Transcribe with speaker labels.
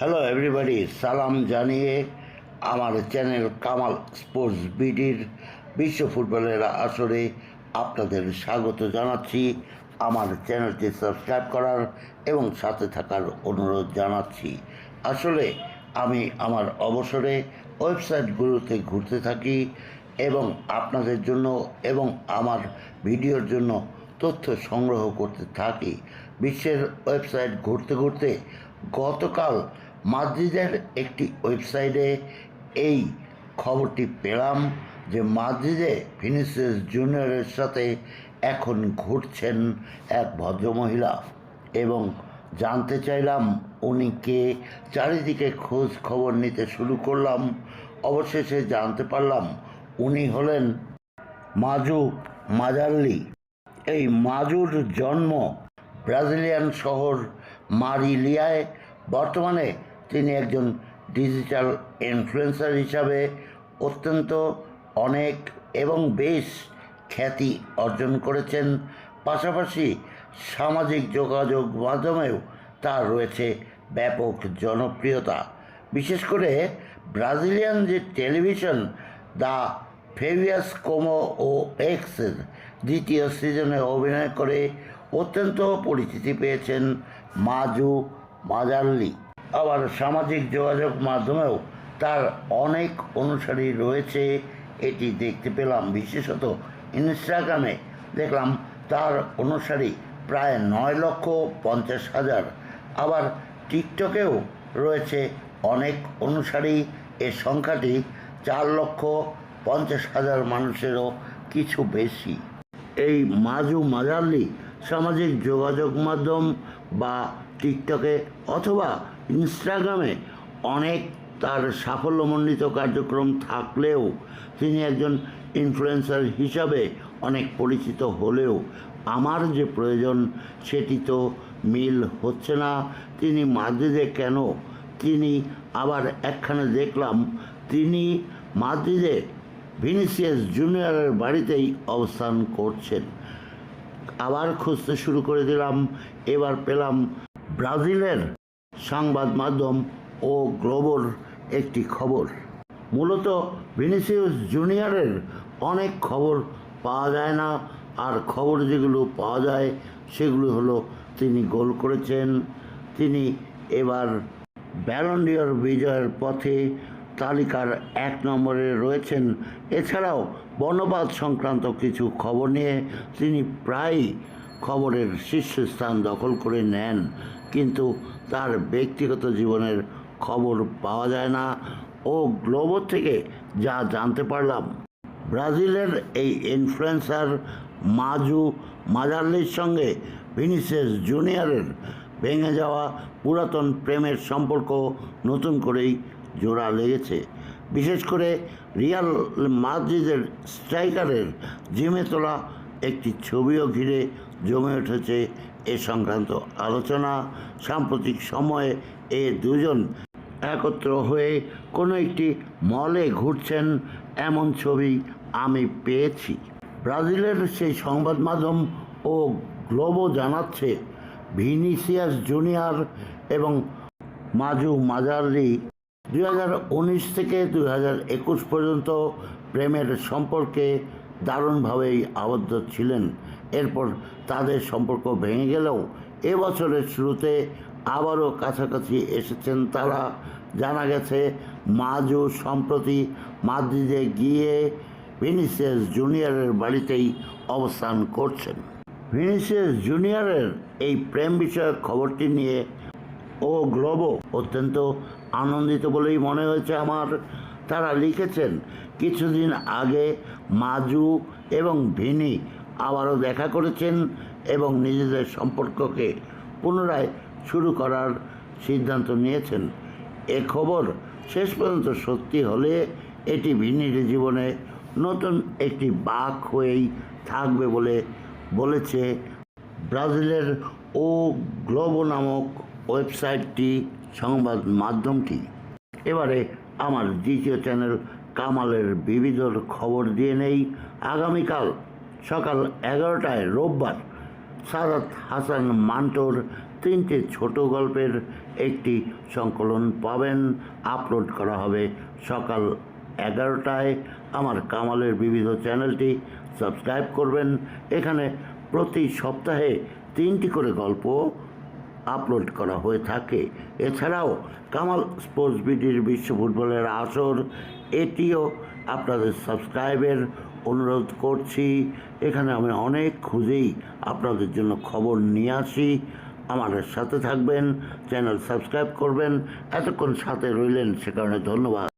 Speaker 1: Hello everybody সালাম জানিয়ে আমার চ্যানেল কামাল স্পোর্টস বিডির বিশ্ব ফুটবলের আসরে আপনাদের স্বাগত জানাচ্ছি। আমার চ্যানেলটি সাবস্ক্রাইব করার এবং সাথে থাকার অনুরোধ জানাচ্ছি। আসলে আমি আমার অবসরে ওয়েবসাইটগুলোতে ঘুরতে থাকি এবং আপনাদের জন্য এবং আমার ভিডিওর জন্য তথ্য সংগ্রহ করতে থাকি। বিশ্বের ওয়েবসাইট ঘুরতে ঘুরতে গতকাল মাদ্রিদের একটি ওয়েবসাইটে এই খবরটি পেলাম যে মাদ্রিদে ভিনিসিয়াস জুনিয়রের সাথে এখন ঘুরছেন এক ভদ্রমহিলা এবং জানতে চাইলাম উনি কে। চারিদিকে খোঁজ খবর নিতে শুরু করলাম। অবশেষে জানতে পারলাম উনি হলেন মাজু মাজাল্লি। এই মাজুর জন্ম ব্রাজিলিয়ান শহর মারিলিয়ায়। বর্তমানে তিনি একজন ডিজিটাল ইনফ্লুয়েন্সার হিসাবে অত্যন্ত অনেক এবং বেশ খ্যাতি অর্জন করেছেন। পাশাপাশি সামাজিক যোগাযোগ মাধ্যমেও তার রয়েছে ব্যাপক জনপ্রিয়তা। বিশেষ করে ব্রাজিলিয়ান যে টেলিভিশন, দ্য ফেভিয়াস কোমো ও এক্সের দ্বিতীয় সিজনে অভিনয় করে অত্যন্ত পরিচিতি পেয়েছেন মাজু মাজাল্লি আবার সামাজিক যোগাযোগ মাধ্যমেও তার অনেক অনুসারী রয়েছে, এটি দেখতে পেলাম। বিশেষত ইনস্টাগ্রামে দেখলাম তার অনুসারী প্রায় নয় লক্ষ পঞ্চাশ হাজার। আবার টিকটকেও রয়েছে অনেক অনুসারী এর সংখ্যাটি চার লক্ষ পঞ্চাশ হাজার মানুষেরও কিছু বেশি। এই মাজু মাজাল্লি সামাজিক যোগাযোগ মাধ্যম বা টিকটকে অথবা ইনস্টাগ্রামে অনেক তার সাফল্যমণ্ডিত কার্যক্রম থাকলেও তিনি একজন ইনফ্লুয়েন্সার হিসাবে অনেক পরিচিত হলেও আমার যে প্রয়োজন সেটি তো মিল হচ্ছে না। তিনি মাদ্রিদে কেন? তিনি আবার একখানে দেখলাম, তিনি মাদ্রিদে ভিনিসিয়াস জুনিয়রের বাড়িতেই অবস্থান করছেন। আবার খুঁজতে শুরু করে দিলাম, এবার পেলাম ব্রাজিলের সংবাদ মাধ্যম ও গ্লোবর একটি খবর। মূলত ভিনিসিউস জুনিয়রের অনেক খবর পাওয়া যায় না, আর খবর যেগুলো পাওয়া যায় সেগুলো হলো তিনি গোল করেছেন, তিনি এবার ব্যালন্ডিয়র বিজয়ের পথে তালিকার এক নম্বরে রয়েছেন। এছাড়াও বর্ণবাদ সংক্রান্ত কিছু খবর নিয়ে তিনি প্রায়ই খবরের শীর্ষস্থান দখল করে নেন, কিন্তু তার ব্যক্তিগত জীবনের খবর পাওয়া যায় না ও গ্লোবর থেকে যা জানতে পারলাম। ব্রাজিলের এই ইনফ্লুয়েন্সার মাজু মাজাল্লির সঙ্গে ভিনিসিয়াস জুনিয়রের ভেঙে যাওয়া পুরাতন প্রেমের সম্পর্ক নতুন করেই জোড়া লেগেছে। বিশেষ করে রিয়াল মাদ্রিদের স্ট্রাইকারের জিমে তোলা একটি ছবিও ঘিরে জমে উঠেছে এ সংক্রান্ত আলোচনা। সাম্প্রতিক সময়ে এ দুজন একত্র হয়ে কোনো একটি মলে ঘুরছেন, এমন ছবি আমি পেয়েছি। ব্রাজিলের সেই সংবাদ মাধ্যম ও গ্লোবো জানাচ্ছে, ভিনিসিয়াস জুনিয়র এবং মাজু মাজারি দুই হাজার উনিশ থেকে দুই হাজার একুশ পর্যন্ত প্রেমের সম্পর্কে দারুণভাবেই আবদ্ধ ছিলেন। এরপর তাদের সম্পর্ক ভেঙে গেলেও এবছরের শুরুতে আবারও কাছাকাছি এসেছেন তারা। জানা গেছে, মাজু সম্প্রতি মাদ্রিদে গিয়ে ভিনিসিয়াস জুনিয়রের বাড়িতেই অবস্থান করছেন। ভিনিসিয়াস জুনিয়রের এই প্রেম বিষয়ক খবরটি নিয়ে ও গ্লোবো অত্যন্ত আনন্দিত বলেই মনে হয়েছে আমার। তারা লিখেছেন, কিছুদিন আগে মাজু এবং ভিনি আবারও দেখা করেছেন এবং নিজেদের সম্পর্ককে পুনরায় শুরু করার সিদ্ধান্ত নিয়েছেন। এ খবর শেষ পর্যন্ত সত্যি হলে এটি ভিনির জীবনে নতুন একটি বাক হয়েই থাকবে বলে বলেছে ব্রাজিলের ও গ্লোবো নামক ওয়েবসাইটটি সংবাদ মাধ্যমটি। এবারে আমার দ্বিতীয় চ্যানেল কামালের বিবিধর খবর দিয়ে নেই আগামীকাল সকাল এগারোটায় রোববার সাদাত হাসান মান্টোর তিনটে ছোট গল্পের একটি সংকলন পাবেন, আপলোড করা হবে সকাল এগারোটায়। আমার কামালের বিবিধ চ্যানেলটি সাবস্ক্রাইব করবেন। এখানে প্রতি সপ্তাহে তিনটি করে গল্প আপলোড করা হয়ে থাকে। এছাড়াও কামাল স্পোর্টস বিডির বিশ্ব ফুটবলের আসর, এটিও আপনাদের সাবস্ক্রাইবের অনুরোধ করছি। এখানে আমি অনেক খুঁজেই আপনাদের জন্য খবর নিয়ে আসি। আমাদের সাথে থাকবেন, চ্যানেল সাবস্ক্রাইব করবেন। এতক্ষণ সাথে রইলেন, সে কারণে ধন্যবাদ।